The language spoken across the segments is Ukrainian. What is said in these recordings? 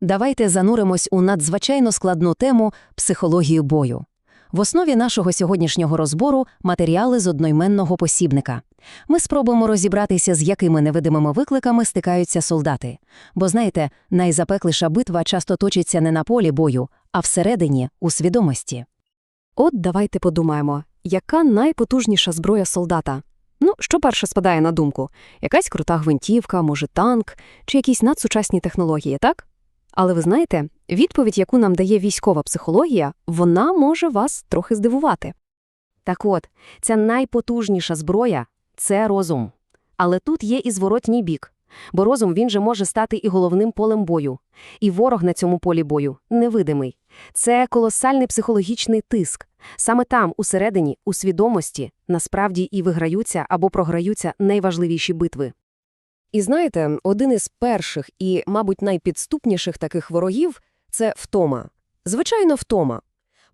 Давайте зануримось у надзвичайно складну тему психологію бою. В основі нашого сьогоднішнього розбору матеріали з одноіменного посібника. Ми спробуємо розібратися, з якими невидимими викликами стикаються солдати. Бо знаєте, найзапекліша битва часто точиться не на полі бою, а всередині, у свідомості. От давайте подумаємо, яка найпотужніша зброя солдата? Ну, що перше спадає на думку? Якась крута гвинтівка, може танк, чи якісь надсучасні технології, так? Але ви знаєте, відповідь, яку нам дає військова психологія, вона може вас трохи здивувати. Так от, ця найпотужніша зброя – це розум. Але тут є і зворотній бік. Бо розум він же може стати і головним полем бою. І ворог на цьому полі бою невидимий. Це колосальний психологічний тиск. Саме там, усередині, у свідомості, насправді і виграються або програються найважливіші битви. І знаєте, один із перших і, мабуть, найпідступніших таких ворогів – це втома. Звичайно, втома.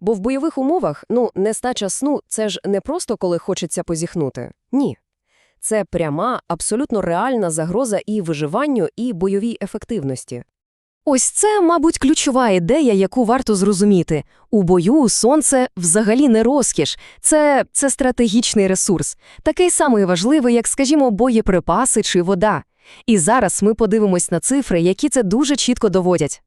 Бо в бойових умовах, ну, нестача сну – це ж не просто коли хочеться позіхнути. Ні. Це пряма, абсолютно реальна загроза і виживанню, і бойовій ефективності. Ось це, мабуть, ключова ідея, яку варто зрозуміти. У бою сонце взагалі не розкіш, це, це стратегічний ресурс, такий самий важливий, як, скажімо, боєприпаси чи вода. І зараз ми подивимось на цифри, які це дуже чітко доводять.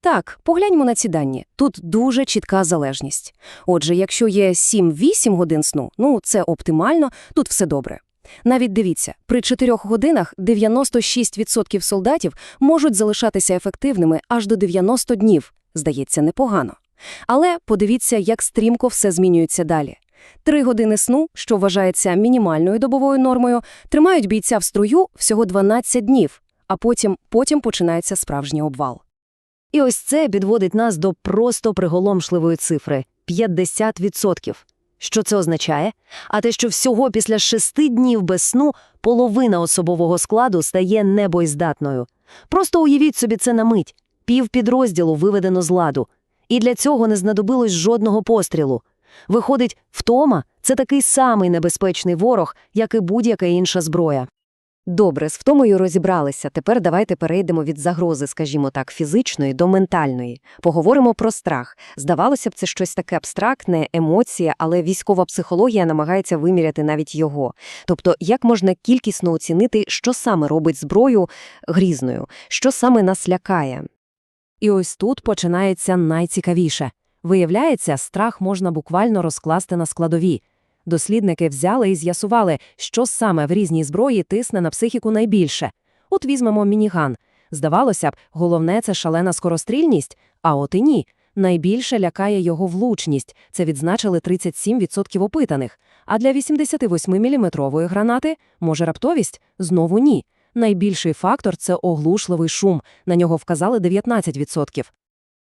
Так, погляньмо на ці дані. Тут дуже чітка залежність. Отже, якщо є 7-8 годин сну, ну це оптимально, тут все добре. Навіть дивіться, при 4 годинах 96% солдатів можуть залишатися ефективними аж до 90 днів. Здається, непогано. Але подивіться, як стрімко все змінюється далі. Три години сну, що вважається мінімальною добовою нормою, тримають бійця в струю всього 12 днів, а потім, потім починається справжній обвал. І ось це підводить нас до просто приголомшливої цифри – 50%. Що це означає? А те, що всього після шести днів без сну половина особового складу стає небоєздатною. Просто уявіть собі це на мить. Пів підрозділу виведено з ладу. І для цього не знадобилось жодного пострілу. Виходить, втома – це такий самий небезпечний ворог, як і будь-яка інша зброя. Добре, з втомою розібралися. Тепер давайте перейдемо від загрози, скажімо так, фізичної до ментальної. Поговоримо про страх. Здавалося б, це щось таке абстрактне, емоція, але військова психологія намагається виміряти навіть його. Тобто, як можна кількісно оцінити, що саме робить зброю грізною, що саме нас лякає. І ось тут починається найцікавіше. Виявляється, страх можна буквально розкласти на складові. Дослідники взяли і з'ясували, що саме в різній зброї тисне на психіку найбільше. От візьмемо мініган. Здавалося б, головне це шалена скорострільність, а от і ні. Найбільше лякає його влучність, це відзначили 37% опитаних. А для 88-мм гранати, може раптовість? Знову ні. Найбільший фактор – це оглушливий шум, на нього вказали 19%.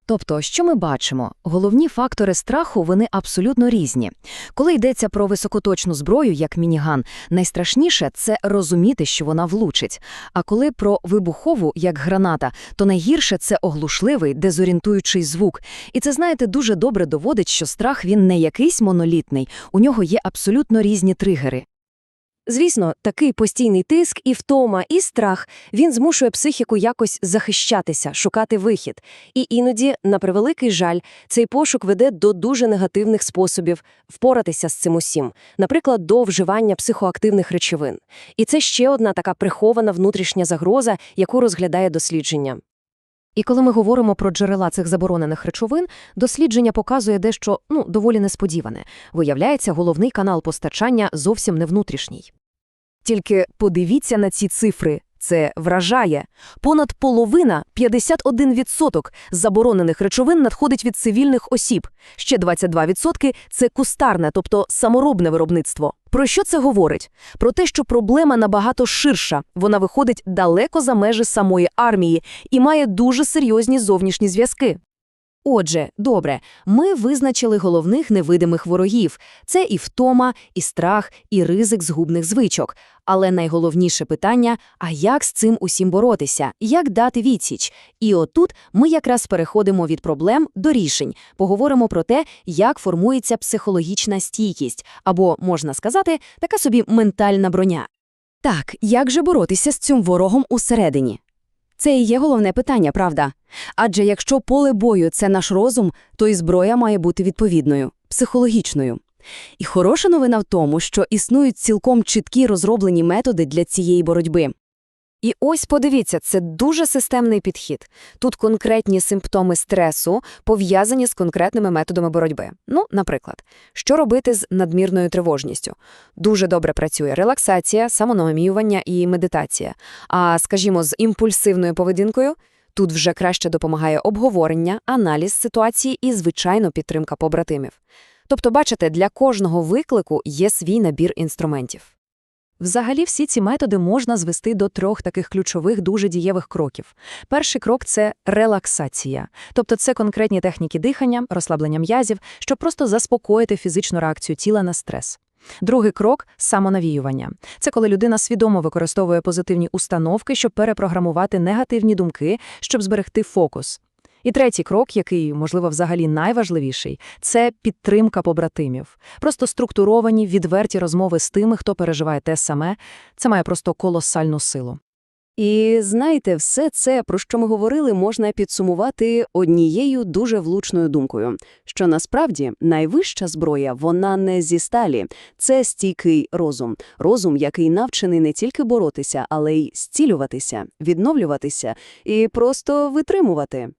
Тобто, що ми бачимо? Головні фактори страху вони абсолютно різні. Коли йдеться про високоточну зброю, як мініган, найстрашніше це розуміти, що вона влучить. А коли про вибухову, як граната, то найгірше це оглушливий, дезорієнтуючий звук. І це, знаєте, дуже добре доводить, що страх він не якийсь монолітний, у нього є абсолютно різні тригери. Звісно, такий постійний тиск і втома, і страх він змушує психіку якось захищатися, шукати вихід. І іноді, на превеликий жаль, цей пошук веде до дуже негативних способів впоратися з цим усім, наприклад, до вживання психоактивних речовин. І це ще одна така прихована внутрішня загроза, яку розглядає дослідження. І коли ми говоримо про джерела цих заборонених речовин, дослідження показує дещо ну, доволі несподіване. Виявляється, головний канал постачання зовсім не внутрішній. Тільки подивіться на ці цифри. Це вражає. Понад половина, 51% заборонених речовин надходить від цивільних осіб. Ще 22% – це кустарне, тобто саморобне виробництво. Про що це говорить? Про те, що проблема набагато ширша, вона виходить далеко за межі самої армії і має дуже серйозні зовнішні зв'язки. Отже, добре, ми визначили головних невидимих ворогів – це і втома, і страх, і ризик згубних звичок. Але найголовніше питання – а як з цим усім боротися, як дати відсіч? І отут ми якраз переходимо від проблем до рішень, поговоримо про те, як формується психологічна стійкість, або, можна сказати, така собі ментальна броня. Так, як же боротися з цим ворогом усередині? Це і є головне питання, правда? Адже якщо поле бою – це наш розум, то і зброя має бути відповідною, психологічною. І хороша новина в тому, що існують цілком чіткі розроблені методи для цієї боротьби. І ось подивіться, це дуже системний підхід. Тут конкретні симптоми стресу пов'язані з конкретними методами боротьби. Ну, наприклад, що робити з надмірною тривожністю? Дуже добре працює релаксація, самонаміювання і медитація. А, скажімо, з імпульсивною поведінкою тут вже краще допомагає обговорення, аналіз ситуації і, звичайно, підтримка побратимів. Тобто, бачите, для кожного виклику є свій набір інструментів. Взагалі всі ці методи можна звести до трьох таких ключових дуже дієвих кроків. Перший крок – це релаксація. Тобто це конкретні техніки дихання, розслаблення м'язів, щоб просто заспокоїти фізичну реакцію тіла на стрес. Другий крок – самонавіювання. Це коли людина свідомо використовує позитивні установки, щоб перепрограмувати негативні думки, щоб зберегти фокус. І третій крок, який, можливо, взагалі найважливіший – це підтримка побратимів. Просто структуровані, відверті розмови з тими, хто переживає те саме. Це має просто колосальну силу. І знаєте, все це, про що ми говорили, можна підсумувати однією дуже влучною думкою, що насправді найвища зброя, вона не зі сталі, це стійкий розум. Розум, який навчений не тільки боротися, але й зцілюватися, відновлюватися і просто витримувати.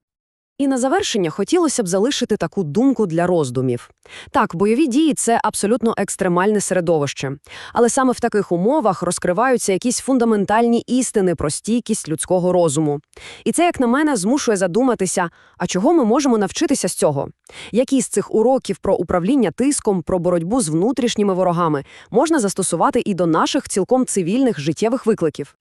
І на завершення хотілося б залишити таку думку для роздумів. Так, бойові дії – це абсолютно екстремальне середовище. Але саме в таких умовах розкриваються якісь фундаментальні істини про стійкість людського розуму. І це, як на мене, змушує задуматися, а чого ми можемо навчитися з цього? Які з цих уроків про управління тиском, про боротьбу з внутрішніми ворогами можна застосувати і до наших цілком цивільних життєвих викликів?